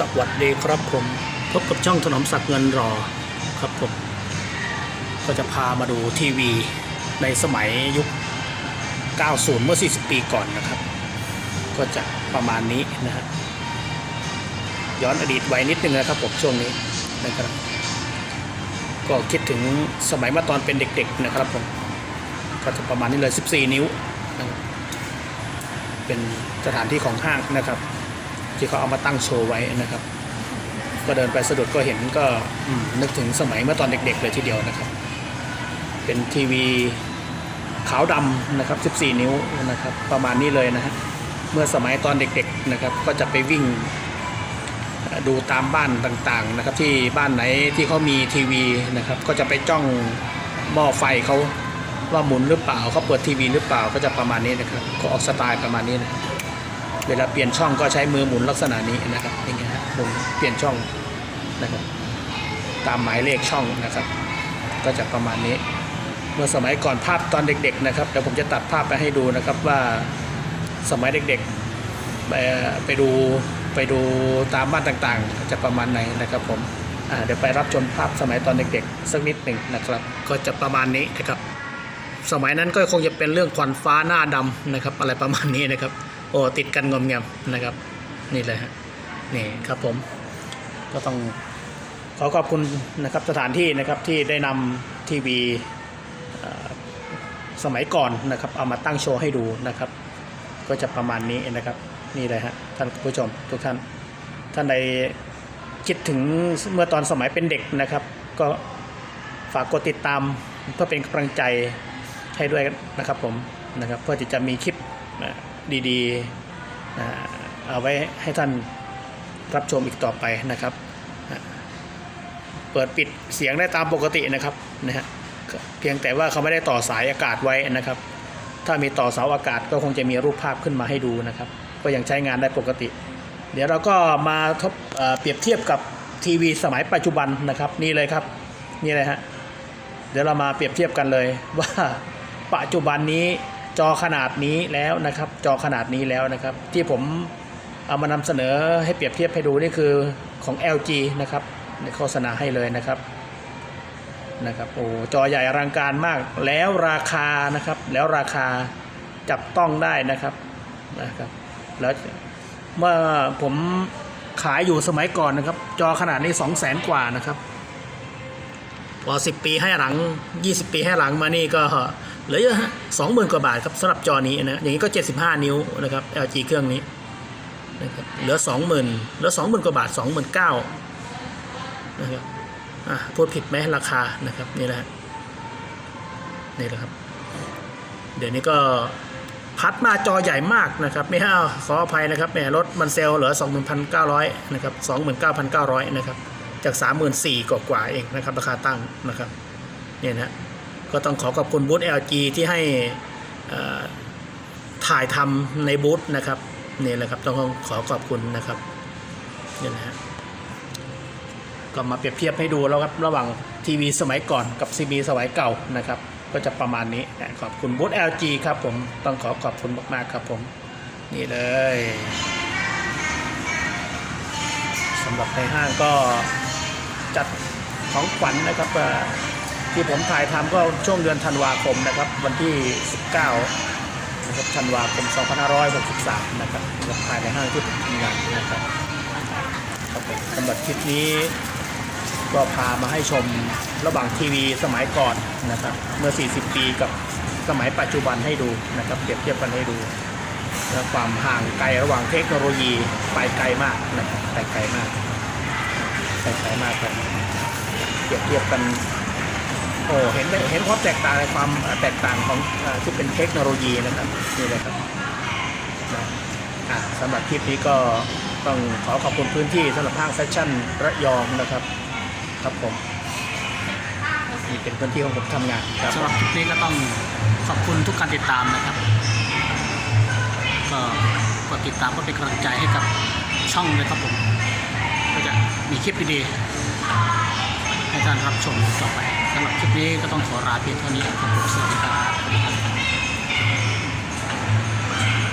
สวัสดีครับผม พบกับช่องถนอมศักดิ์เงินรอครับผม ก็จะพามาดูทีวีในสมัยยุค 90 เมื่อ 40 ปีก่อนนะครับ ก็จะประมาณนี้นะฮะย้อนอดีตไว้นิดนึงนะครับผมช่วงนี้นะครับ ก็คิดถึงสมัยเมื่อตอนเป็นเด็กๆนะครับผมก็จะประมาณนี้เลย 14 นิ้วนะเป็นสถานที่ของห้างนะครับ ที่เขาเอามาตั้งโชว์ไว้นะครับ ก็เดินไปสะดุดก็เห็นก็นึกถึงสมัยเมื่อตอนเด็กๆเลยทีเดียวนะครับ เป็นทีวีขาวดำนะครับ 14 นิ้วนะครับ ประมาณนี้เลยนะฮะเมื่อสมัยตอนเด็กๆนะครับ ก็จะไปวิ่งดูตามบ้านต่างๆนะครับ ที่บ้านไหนที่เขามีทีวีนะครับ ก็จะไปจ้องหม้อไฟเขาว่าหมุนหรือเปล่าเขาเปิดทีวีหรือเปล่าก็จะประมาณนี้นะครับ ก็ออกสไตล์ประมาณนี้นะ เวลาเปลี่ยนช่องก็ใช้มือหมุนลักษณะนี้นะครับอย่างเงี้ยหมุนเปลี่ยนช่องนะครับ ตามหมายเลขช่องนะครับ ก็จะประมาณนี้ เมื่อสมัยก่อนภาพตอนเด็ก ๆ นะครับเดี๋ยวผมจะตัดภาพไปให้ดูนะครับว่าสมัยเด็กๆไปไปดูไปดูตามบ้านต่างๆ จะประมาณไหนนะครับผมเดี๋ยวไปรับชมภาพสมัยตอนเด็กๆสักนิดหนึ่งนะครับ ก็จะประมาณนี้นะครับ สมัยนั้นก็คงจะเป็นเรื่องควันฟ้าหน้าดำนะครับ อะไรประมาณนี้นะครับ โอ้ติดกันงอมแงมนะครับ นี่เลยฮะนี่ครับผมก็ต้องขอขอบคุณนะครับสถานที่นะครับที่ได้นำทีวีสมัยก่อนนะครับเอามาตั้งโชว์ให้ดูนะครับ ก็จะประมาณนี้นะครับ นี่เลยฮะท่านผู้ชมทุกท่านท่านใดคิดถึงเมื่อตอนสมัยเป็นเด็กนะครับ ก็ฝากกดติดตามเพื่อเป็นกำลังใจให้ด้วยนะครับผมนะครับ เพื่อที่จะมีคลิป ดีๆ เอาไว้ให้ท่านรับชมอีกต่อไปนะครับ เปิดปิดเสียงได้ตามปกตินะครับนะฮะเพียงแต่ว่าเขาไม่ได้ต่อสายอากาศไว้นะครับ ถ้ามีต่อเสาอากาศก็คงจะมีรูปภาพขึ้นมาให้ดูนะครับ ก็ยังใช้งานได้ปกติ เดี๋ยวเราก็มาทบเเปรียบเทียบกับทีวีสมัยปัจจุบันนะครับนี่เลยครับนี่เลยฮะเดี๋ยวเรามาเปรียบเทียบกันเลยว่าปัจจุบันนี้ จอขนาดนี้แล้วนะครับ จอขนาดนี้แล้วนะครับ ที่ผมเอามานำเสนอให้เปรียบเทียบให้ดูนี่คือของ LG นะครับในโฆษณาให้เลยนะครับนะครับโอ้จอใหญ่อลังการมากแล้วราคานะครับ แล้วราคาจับต้องได้นะครับนะครับแล้วเมื่อผมขายอยู่สมัยก่อนนะครับ จอขนาดนี้2 0 0แสนกว่านะครับ พอ10ปีให้หลัง20ปีให้หลังมานี่ก็ เหลือเยอะฮะสองหมื่นกว่าบาทครับสำหรับจอนี้นะอย่างนี้ก็ 75 นิ้วนะครับ LG เครื่องนี้นะครับเหลือ 20,000เหลือ 20,000 กว่าบาท 29,000นะครับอะพูดผิดไหมราคานะครับนี่แหละฮะนี่แหละครับ เดี๋ยวนี้ก็พัดมาจอใหญ่มากนะครับไม่ห้าขออภัยนะครับแหมรถมันเซลเหลือ 21,900นะครับ29,900นะครับจาก 34,000กว่ากว่าเองนะครับราคาตั้งนะครับเนี่ยนะฮะ ก็ต้องขอขอบคุณบูธ LG ที่ให้ถ่ายทำในบูธนะครับนี่แหละครับต้องขอขอบคุณนะครับนี่นะฮะก็มาเปรียบเทียบให้ดูแล้วครับระหว่างทีวีสมัยก่อนกับซีบีสมัยเก่านะครับ ก็จะประมาณนี้ขอบคุณบูธ LG ครับผมต้องขอขอบคุณมากๆครับผมนี่เลยสำหรับในห้างก็จัดของขวัญนะครับเอ่อ ที่ผมถ่ายทำก็ช่วงเดือนธันวาคมนะครับ วันที่ 19นะครับธันวาคม 2563 นะครับถ่ายในห้างที่ผมทำงานนะครับครับสำหรับคลิปนี้ก็พามาให้ชมระหว่างทีวีสมัยก่อนนะครับ เมื่อ 40 ปีกับสมัยปัจจุบันให้ดูนะครับเปรียบเทียบกันให้ดูและความห่างไกลระหว่างเทคโนโลยีไปไกลมากนะครับไปไกลมากไปไกลมากครับเปรียบเทียบกัน อ้เห็นเห็นความแตกต่างในความแตกต่างของอที่เป็นเทคโนโลยีนะครับนี่เลยครับนะสำหรับคลิปนี้ก็ต้องขอขอบคุณพื้นที่สำหรับห้างแฟชั่นระยองนะครับครับผมนี่เป็นพื้นที่ของผมทำงานครับสำหรับคลิปนี้ก็ต้องขอบคุณทุกการติดตามนะครับ ก็กดติดตามก็เป็นกำลังใจให้กับช่องเลยครับผมก็จะมีคลิปดีๆให้ท่านรับชมต่อไป สำหรับคลิปนี้ก็ต้องขอลาเพียงเท่านี้ครับสวัสดีครับ